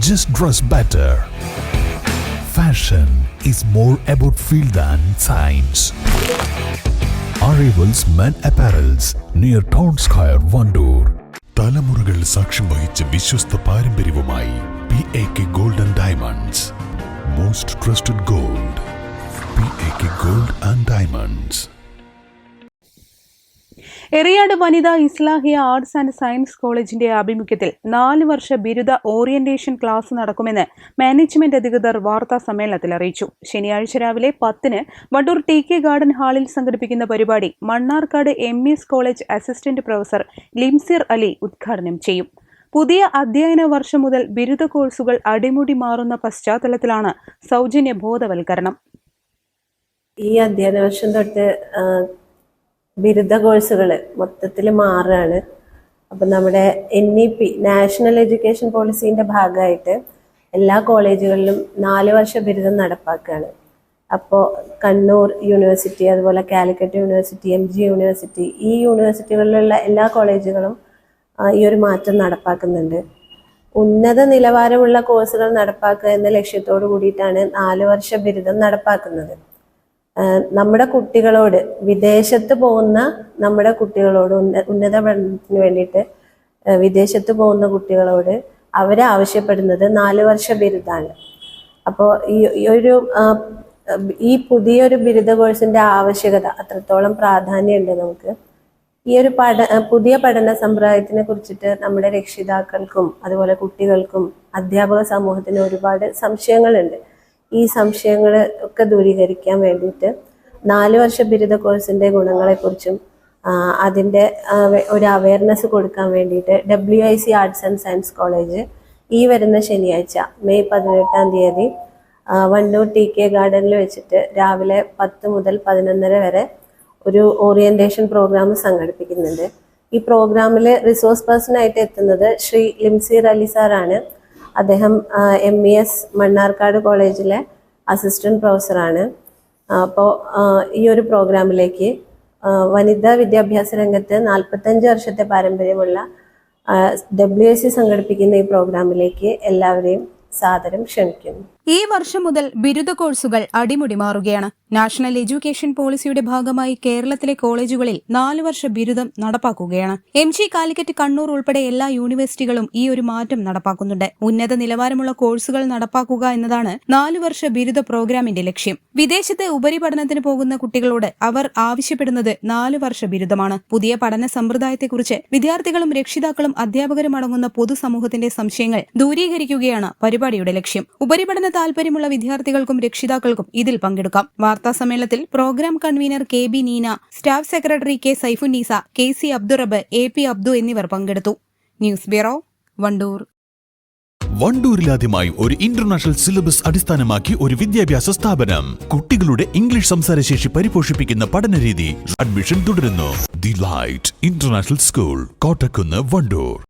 Just dress better. Fashion is more about feel than science. Arrivals Men Apparels near Town Square, Vandoor. തലമുറകൾ സാക്ഷ്യം വഹിച്ച വിശ്വസ്ത പാരമ്പര്യവുമായി P A K golden diamonds most trusted gold P A K gold and diamonds Eriyad വനിതാ Islahiya arts and science കോളേജിന്റെ ആഭിമുഖ്യത്തിൽ നാല് വർഷ ബിരുദ ഓറിയന്റേഷൻ ക്ലാസ് നടക്കുമെന്ന് മാനേജ്മെന്റ് അധികൃതർ വാർത്താ സമ്മേളനത്തിൽ അറിയിച്ചു. ശനിയാഴ്ച രാവിലെ പത്തിന് വണ്ടൂർ ടി കെ ഗാർഡൻ ഹാളിൽ സംഘടിപ്പിക്കുന്ന പരിപാടി Mannarkkad M S college assistant professor Limsir Ali ഉദ്ഘാടനം ചെയ്യും. പുതിയ അധ്യയന വർഷം മുതൽ ബിരുദ കോഴ്സുകൾ അടിമുടി മാറുന്ന പശ്ചാത്തലത്തിലാണ് സൗജന്യ ബോധവൽക്കരണം. ഈ അധ്യയന വർഷം തൊട്ട് ബിരുദ കോഴ്സുകൾ മൊത്തത്തിൽ മാറുകയാണ് അപ്പം നമ്മുടെ N E P national education പോളിസീന്റെ ഭാഗമായിട്ട് എല്ലാ കോളേജുകളിലും നാല് വർഷ ബിരുദം നടപ്പാക്കുകയാണ് അപ്പോൾ കണ്ണൂർ യൂണിവേഴ്സിറ്റി അതുപോലെ Calicut university M G university ഈ യൂണിവേഴ്സിറ്റികളിലുള്ള എല്ലാ കോളേജുകളും ഈ ഒരു മാറ്റം നടപ്പാക്കുന്നുണ്ട്. ഉന്നത നിലവാരമുള്ള കോഴ്സുകൾ നടപ്പാക്കുക എന്ന ലക്ഷ്യത്തോടു കൂടിയിട്ടാണ് നാല് വർഷ ബിരുദം നടപ്പാക്കുന്നത്. നമ്മുടെ കുട്ടികളോട് വിദേശത്ത് പോകുന്ന നമ്മുടെ കുട്ടികളോട് ഉന്ന- ഉന്നത പഠനത്തിന് വേണ്ടിയിട്ട് വിദേശത്ത് പോകുന്ന കുട്ടികളോട് അവരെ ആവശ്യപ്പെടുന്നത് നാല് വർഷ ബിരുദാണ്. അപ്പോൾ ഈ ഒരു ഈ പുതിയൊരു ബിരുദ കോഴ്സിന്റെ ആവശ്യകത അത്രത്തോളം പ്രാധാന്യമുണ്ട് നമുക്ക്. ഈ ഒരു പഠ പുതിയ പഠന സമ്പ്രദായത്തിനെ കുറിച്ചിട്ട് നമ്മുടെ രക്ഷിതാക്കൾക്കും അതുപോലെ കുട്ടികൾക്കും അധ്യാപക സമൂഹത്തിനും ഒരുപാട് സംശയങ്ങളുണ്ട്. ഈ സംശയങ്ങൾ ഒക്കെ ദൂരീകരിക്കാൻ വേണ്ടിയിട്ട് നാല് വർഷ ബിരുദ കോഴ്സിന്റെ ഗുണങ്ങളെക്കുറിച്ചും അതിന്റെ ഒരു അവയർനെസ് കൊടുക്കാൻ വേണ്ടിയിട്ട് W I C arts and science college ഈ വരുന്ന ശനിയാഴ്ച മെയ് പതിനെട്ടാം തീയതി വണ്ടൂർ ടി കെ ഗാർഡനിൽ വെച്ചിട്ട് രാവിലെ പത്ത് മുതൽ പതിനൊന്നര വരെ ഒരു ഓറിയന്റേഷൻ പ്രോഗ്രാം സംഘടിപ്പിക്കുന്നുണ്ട്. ഈ പ്രോഗ്രാമിൽ റിസോഴ്സ് പേഴ്സൺ ആയിട്ട് എത്തുന്നത് ശ്രീ ലിംസീർ അലി സാറാണ് അദ്ദേഹം എം ഇ എസ് മണ്ണാർക്കാട് കോളേജിലെ അസിസ്റ്റന്റ് പ്രൊഫസറാണ് അപ്പോൾ ഈ ഒരു പ്രോഗ്രാമിലേക്ക് വനിതാ വിദ്യാഭ്യാസ രംഗത്ത് നാൽപ്പത്തഞ്ച് വർഷത്തെ പാരമ്പര്യമുള്ള ഡബ്ല്യു എസ് സി സംഘടിപ്പിക്കുന്ന ഈ പ്രോഗ്രാമിലേക്ക് എല്ലാവരെയും സാദരം ക്ഷണിക്കുന്നു. ഈ വർഷം മുതൽ ബിരുദ കോഴ്സുകൾ അടിമുടി മാറുകയാണ്. നാഷണൽ എഡ്യൂക്കേഷൻ പോളിസിയുടെ ഭാഗമായി കേരളത്തിലെ കോളേജുകളിൽ നാല് വർഷ ബിരുദം നടപ്പാക്കുകയാണ്. എം ജി കാലിക്കറ്റ് കണ്ണൂർ ഉൾപ്പെടെ എല്ലാ യൂണിവേഴ്സിറ്റികളും ഈ ഒരു മാറ്റം നടപ്പാക്കുന്നുണ്ട്. ഉന്നത നിലവാരമുള്ള കോഴ്സുകൾ നടപ്പാക്കുക എന്നതാണ് നാല് വർഷ ബിരുദ പ്രോഗ്രാമിന്റെ ലക്ഷ്യം. വിദേശത്ത് ഉപരിപഠനത്തിന് പോകുന്ന കുട്ടികളോട് അവർ ആവശ്യപ്പെടുന്നത് നാല് വർഷ ബിരുദമാണ്. പുതിയ പഠന സമ്പ്രദായത്തെക്കുറിച്ച് വിദ്യാർത്ഥികളും രക്ഷിതാക്കളും അധ്യാപകരും അടങ്ങുന്ന പൊതുസമൂഹത്തിന്റെ സംശയങ്ങൾ ദൂരീകരിക്കുകയാണ് പരിപാടിയുടെ ലക്ഷ്യം. ഉപരിപഠന താൽപര്യമുള്ള വിദ്യാർത്ഥികൾക്കും രക്ഷിതാക്കൾക്കും ഇതിൽ പങ്കെടുക്കാം. വാർത്താ സമ്മേളനത്തിൽ programme convener K B Neena staff secretary K Saifunneesa K C Abdurab A P Abdu എന്നിവർ പങ്കെടുത്തു. News bureau Wandoor. വണ്ടൂരിലാദ്യമായി ഒരു ഇന്റർനാഷണൽ സിലബസ് അടിസ്ഥാനമാക്കി ഒരു വിദ്യാഭ്യാസ സ്ഥാപനം. കുട്ടികളുടെ ഇംഗ്ലീഷ് സംസാരശേഷി പരിപോഷിപ്പിക്കുന്ന പഠനരീതി അഡ്മിഷൻ തുടരുന്നു. The light international school Kottakkunnu Wandoor.